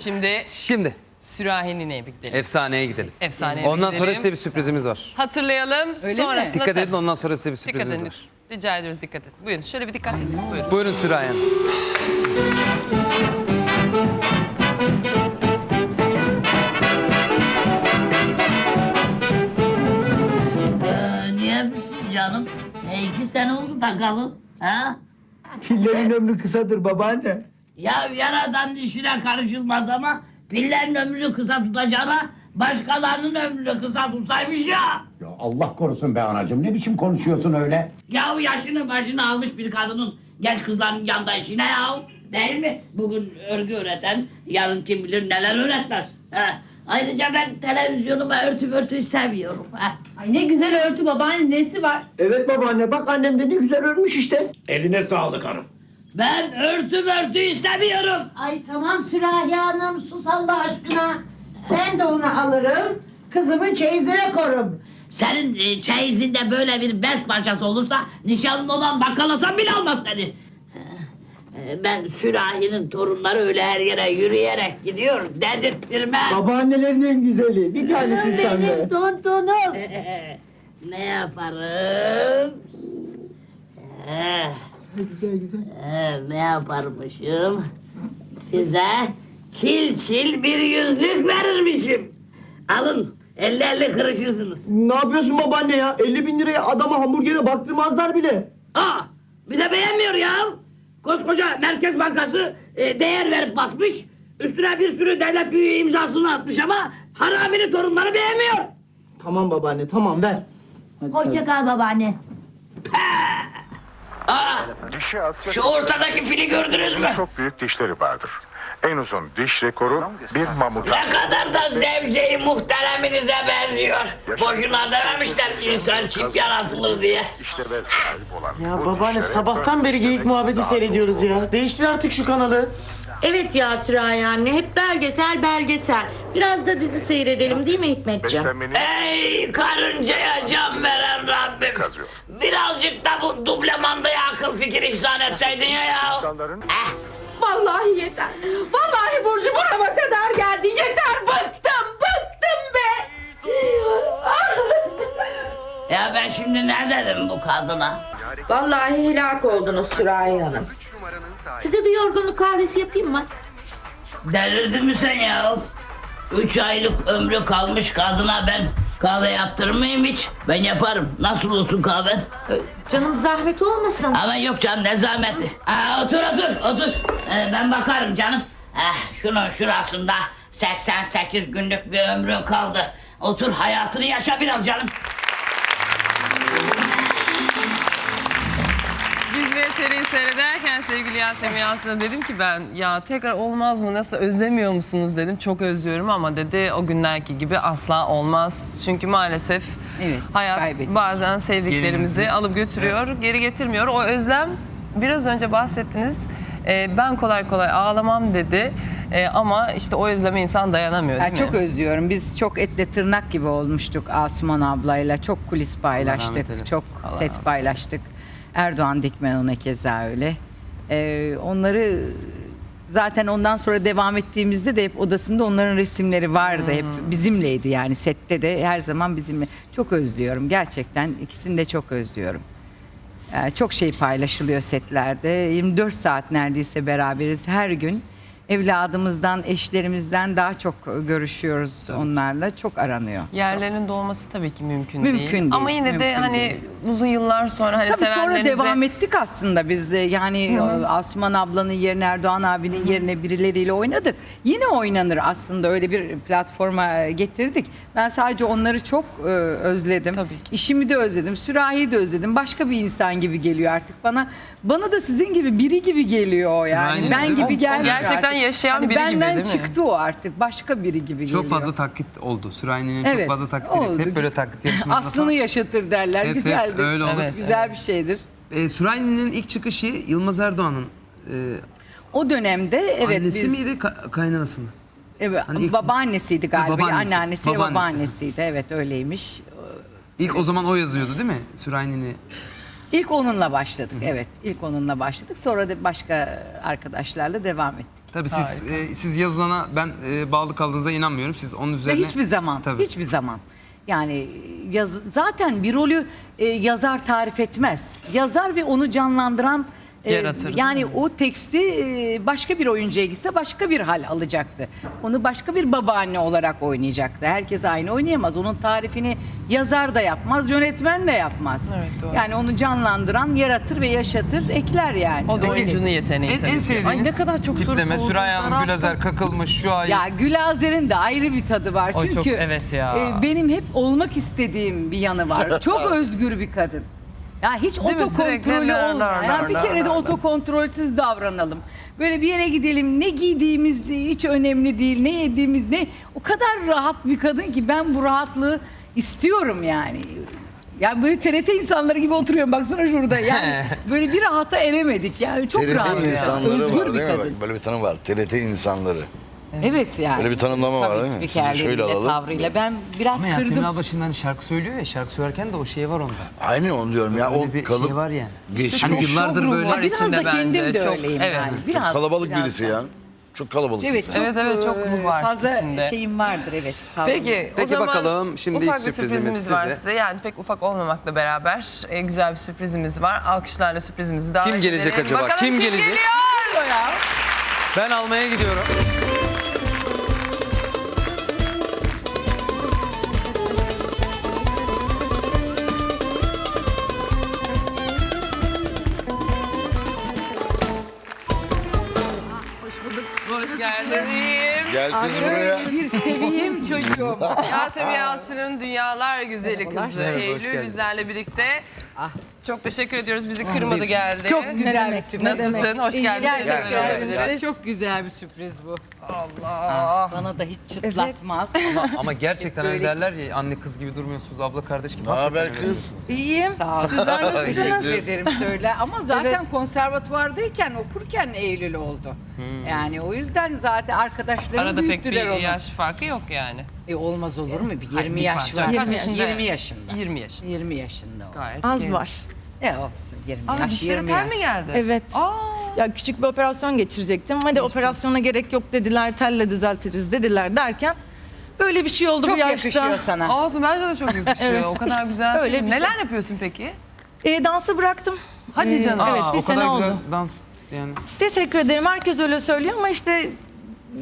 Şimdi Şimdi sürahinin bir gidelim. efsaneye gidelim. Efsaneye Ondan gidelim. sonra size bir sürprizimiz var. Hatırlayalım. Öyle sonrasında Dikkat tabii. edin ondan sonra size bir Dikkat sürprizimiz edin. var. Rica ediyoruz dikkat edin. Buyurun şöyle bir dikkat edin. Buyurun. Buyurun Sürahi Hanım. Ee, niye canım? E, iki sene oldu takalı. Ha? Pillerin ömrü kısadır babaanne. Ya yaradan dişine karışılmaz ama pillerin ömrünü kısa tutacağına başkalarının ömrünü kısa tutsaymış ya. Ya Allah korusun be anacığım ne biçim konuşuyorsun öyle? Ya yaşını başını almış bir kadının genç kızların yanında işine ya. Değil mi? Bugün örgü öğreten yarın kim bilir neler öğretmez. Ha. Ayrıca ben televizyonuma örtü örtü istemiyorum. Ha. Ay ne güzel örtü babaanne nesi var? Evet babaanne bak annem de ne güzel örmüş işte. Eline sağlık hanım. Ben örtü örtü istemiyorum. Ay tamam Sürahi Hanım sus Allah aşkına. Ben de onu alırım. Kızımın çeyizine korum. Senin e, çeyizinde böyle bir bez parçası olursa nişanlın olan bakkalasan bile almaz seni. E, Ben sürahinin torunları öyle her yere yürüyerek gidiyor dedirttirmem. Babaannelerin en güzeli. Bir tanesin sen de. tontonum. ne yaparım? Eh, Güzel güzel. eh, ne yaparmışım? Size çil çil bir yüzlük verirmişim. Alın elli elli kırışırsınız. Ne yapıyorsun babaanne ya? 50 bin liraya adama hamburgere baktırmazlar bile. Aa, bir de beğenmiyor ya. Koskoca Merkez Bankası e, değer verip basmış. Üstüne bir sürü devlet büyüğü imzasını atmış ama haraminin torunları beğenmiyor. Tamam babaanne tamam ver. Hadi, Hoşça kal babaanne. Aa, Dişi Asya şu ortadaki fili gördünüz mü? çok büyük dişleri vardır. En uzun diş rekoru bir mamut. Ne kadar da zevceyi muhtereminize benziyor. Boşuna dememişler insan çift yaratılır diye. İşte ve sahip olan Ya babaanne sabahtan beri geyik muhabbeti seyrediyoruz ya. Değiştir artık şu kanalı. Evet ya Sürahi anne hep belgesel belgesel. Biraz da dizi seyredelim değil mi Hikmetciğim? Beslenmenin Ey karıncaya can veren Rabbim. kazıyor. Birazcık da bu dublemandaya akıl fikir ihsan etseydin ya ya. İnsanların Eh, Vallahi yeter. Vallahi Burcu burama kadar geldi. Yeter bıktım bıktım be. Ya ben şimdi ne dedim bu kadına? Vallahi helak oldunuz Sürahi Hanım. Size bir yorgunluk kahvesi yapayım mı? Delirdin mi sen ya? Üç aylık ömrü kalmış kadına ben kahve yaptırır mıyım hiç? Ben yaparım. Nasıl olsun kahve? Canım zahmet olmasın. Ama yok canım ne zahmeti. Aa, otur otur otur. Ee, ben bakarım canım. Eh, şunun şurasında 88 günlük bir ömrün kaldı. Otur hayatını yaşa biraz canım. VTR'yi seyrederken sevgili Yasemin Yalçın'a dedim ki ben ya tekrar olmaz mı nasıl özlemiyor musunuz dedim. Çok özlüyorum ama dedi o günlerki gibi asla olmaz. Çünkü maalesef Evet, hayat kaybettik. bazen sevdiklerimizi Yerinizi- alıp götürüyor, geri getirmiyor. O özlem biraz önce bahsettiniz. Ee, ben kolay kolay ağlamam dedi. Ee, ama işte o özleme insan dayanamıyor değil Ya mi? çok özlüyorum. Biz çok etle tırnak gibi olmuştuk Asuman ablayla. Çok kulis paylaştık. eylesin. Çok Allah set paylaştık. Erdoğan Dikmen ona keza öyle. Ee, onları zaten ondan sonra devam ettiğimizde de hep odasında onların resimleri vardı. Hep Hmm. bizimleydi yani sette de her zaman bizimle. Çok özlüyorum gerçekten. ikisini de çok özlüyorum. Ee, çok şey paylaşılıyor setlerde. 24 saat neredeyse beraberiz her gün. Evladımızdan, eşlerimizden daha çok görüşüyoruz onlarla. Çok aranıyor. Yerlerinin dolması tabii ki mümkün, Mümkün değil, Ama yine de mümkün hani değil. uzun yıllar sonra hani Tabii sonra sevenlerinize- devam ettik aslında biz de. yani Asuman ablanın yerine Erdoğan abinin yerine birileriyle oynadık. Yine oynanır aslında öyle bir platforma getirdik. Ben sadece onları çok e, özledim. Tabii ki. İşimi de özledim, sürahiyi de özledim. Başka bir insan gibi geliyor artık bana. Bana da sizin gibi biri gibi geliyor yani. Sürahi'nin ben değil gibi gelmiyor gerçekten artık. Yaşayan Hani biri gibi benden değil mi? çıktı o artık. Başka biri gibi geliyor. Çok fazla taklit oldu. Sürahi'nin çok Evet, fazla taklitleri. oldu. Hep böyle taklit yarışmalarında Aslını yaşatır derler. Hep- hep Güzeldir. öyle olur. Evet. Güzel bir şeydir. E, Sürahi'nin ilk çıkışı Yılmaz Erdoğan'ın e, O dönemde evet annesi biz miydi ka- kaynanası mı? Evet, Hani ilk- babaannesiydi galiba. babaannesi, Anneannesi ya babaannesi. babaannesiydi. Evet öyleymiş. İlk o zaman o yazıyordu değil mi? Sürahi'nin İlk onunla başladık. Evet, ilk onunla başladık. Sonra da başka arkadaşlarla devam ettik. Tabii siz e, siz yazılana ben e, bağlı kaldığınıza inanmıyorum. Siz onun Ve üzerine hiçbir zaman, Tabii. hiçbir zaman. Yani yaz, zaten bir rolü e, yazar tarif etmez. Yazar ve onu canlandıran e, Yaratır, değil Yani o teksti e, başka bir oyuncuya gitse başka bir hal alacaktı. Onu başka bir babaanne olarak oynayacaktı. Herkes aynı oynayamaz. Onun tarifini yazar da yapmaz, yönetmen de yapmaz. Evet, doğru. Yani onu canlandıran, yaratır ve yaşatır, ekler yani. O da oyuncunun yeteneği en, en sevdiğiniz Ay ne kadar çok tipleme. Süreyya Hanım. Gülazer kakılmış şu ay. Ya Gülazer'in de ayrı bir tadı var. O Çünkü çok- evet ya. e, benim hep olmak istediğim bir yanı var. Çok özgür bir kadın. Ya hiç mi? Sürekli otokontrolü lar, olmayan. lar, Yani bir kere de otokontrolsüz davranalım. Böyle bir yere gidelim. Ne giydiğimiz hiç önemli değil. Ne yediğimiz ne. O kadar rahat bir kadın ki ben bu rahatlığı istiyorum yani. Ya böyle TRT insanları gibi oturuyorum baksana şurada. Yani böyle bir rahata eremedik. Yani çok rahat. TRT ya. insanları Özgür var bir değil mi? kadın. Bak, böyle bir tanım var. TRT insanları. Evet yani. Böyle bir tanımlama var değil mi? Sizi spikerleriyle, şöyle alalım. tavrıyla. Ben biraz Ama Yasemin kırdım. abla şimdi hani şarkı söylüyor ya şarkı söylerken de o şey var onda. Aynen onu diyorum ya. Öyle o bir kalıp şey var yani. geçmiş. Hani Çok yıllardır ruh böyle- var. Biraz içinde da kendim bence. de Çok- öyleyim evet. yani. Çok Biraz, kalabalık biraz birisi da. ya. Çok kalabalıksın Evet, çok, Evet, evet, çok e, ruh var Fazla içinde. şeyim vardır evet. tavrım. Peki, o Peki zaman bakalım, şimdi ufak ilk bir sürprizimiz sürprizimiz var size. size. Yani pek ufak olmamakla beraber e, güzel bir sürprizimiz var. Alkışlarla sürprizimizi davet Kim gelecek edelim. acaba? Bakalım Kim kim, gelecek? geliyor? Ben almaya gidiyorum. Hoş geldin. Gel kız buraya. Bir seveyim çocuğum. Yasemin Yalçın'ın Dünyalar Güzeli kızı. Eylül bizlerle birlikte. Ah. Çok teşekkür ediyoruz. Bizi kırmadı geldi. Çok güzel bir sürpriz. Nasılsın? Hoş geldin. Teşekkür çok güzel bir sürpriz bu. Allah. Bana da hiç çıtlatmaz. Ama, ama gerçekten hani derler ya anne kız gibi durmuyorsunuz abla kardeş gibi. Ne Hakikaten haber öyle. kız? İyiyim. Sağ ol. Sizler nasılsınız? Teşekkür ederim söyle. Ama zaten konservatuvardayken okurken Eylül oldu. Yani o yüzden zaten arkadaşlarım Arada pek büyüttüler bir onu. yaş farkı yok yani. E, olmaz olur mu? Bir 20 Hayır, bir yaş parça. var. Kaç yaşında? 20 yaşında. 20 yaşında. 20 yaşında o. Gayet Az genç. var. E olsun 20 Aa, yaş, dişleri 20 tel yaş. mi geldi? Evet. Aa. Ya küçük bir operasyon geçirecektim. Hadi operasyona gerek yok dediler. Telle düzeltiriz dediler derken böyle bir şey oldu Çok bu yaşta. yakışıyor sana. Olsun bence de çok yakışıyor. Evet. O kadar güzelsin. öyle bir şey. Neler yapıyorsun peki? E, dansı bıraktım. Hadi E, canım. Evet Aa, bir o sene kadar oldu. güzel dans yani. Teşekkür ederim. Herkes öyle söylüyor ama işte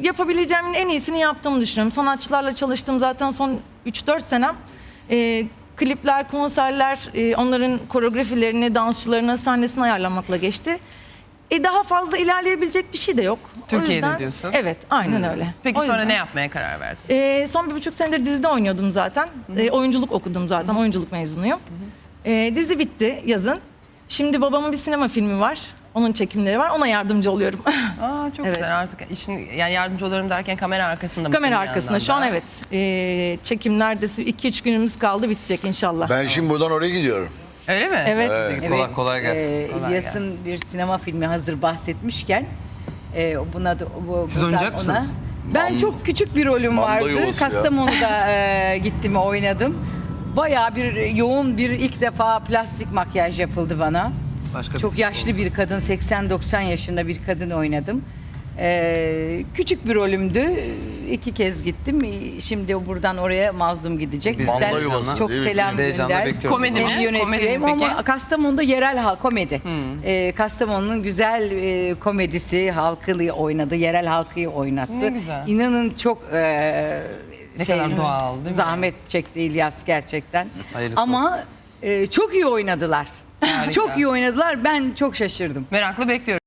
yapabileceğimin en iyisini yaptığımı düşünüyorum. Sanatçılarla çalıştım zaten son 3-4 senem. E, klipler, konserler, e, onların koreografilerini, dansçılarını, sahnesini ayarlamakla geçti. E, daha fazla ilerleyebilecek bir şey de yok. Türkiye'de yüzden- diyorsun. Evet, aynen öyle. Peki O sonra yüzden- ne yapmaya karar verdin? Ee, son bir buçuk senedir dizide oynuyordum zaten. Ee, oyunculuk okudum zaten. Oyunculuk mezunuyum. Ee, dizi bitti yazın. Şimdi babamın bir sinema filmi var. Onun çekimleri var. Ona yardımcı oluyorum. Aa çok Evet. güzel artık işin yani yardımcı oluyorum derken kamera arkasında mısın? Kamera arkasında. Şu an evet. Ee, çekimler de 2-3 günümüz kaldı bitecek inşallah. Ben şimdi buradan oraya gidiyorum. Öyle mi? Evet. Kolay kolay gelsin. e, Kolay Yas'ın bir sinema filmi hazır bahsetmişken e, buna da bu, Siz oynayacak ona- mısınız? Ben Mam- çok küçük bir rolüm Manda vardı. Kastamonu'da e, gittim oynadım. Bayağı bir yoğun bir ilk defa plastik makyaj yapıldı bana. Başka bir Çok tip yaşlı oldu. bir kadın, 80-90 yaşında bir kadın oynadım. Ee, küçük bir rolümdü. İki kez gittim. Şimdi buradan oraya mazlum gidecek. Biz de Bizden heyecanla- çok değil mi? selam Biz de heyecanla gönder. bekliyoruz. Komedi mi? Hem Komedi mi peki? ama Kastamonu'da yerel halk komedi. Ee, Kastamonu'nun güzel e, komedisi halkı oynadı, yerel halkı oynattı. Ne güzel. İnanın çok e, Ne kadar doğal, değil mi? Zahmet çekti İlyas gerçekten. Hayırlısı ama e, çok iyi oynadılar. Harika. Çok iyi oynadılar. Ben çok şaşırdım. Merakla bekliyoruz.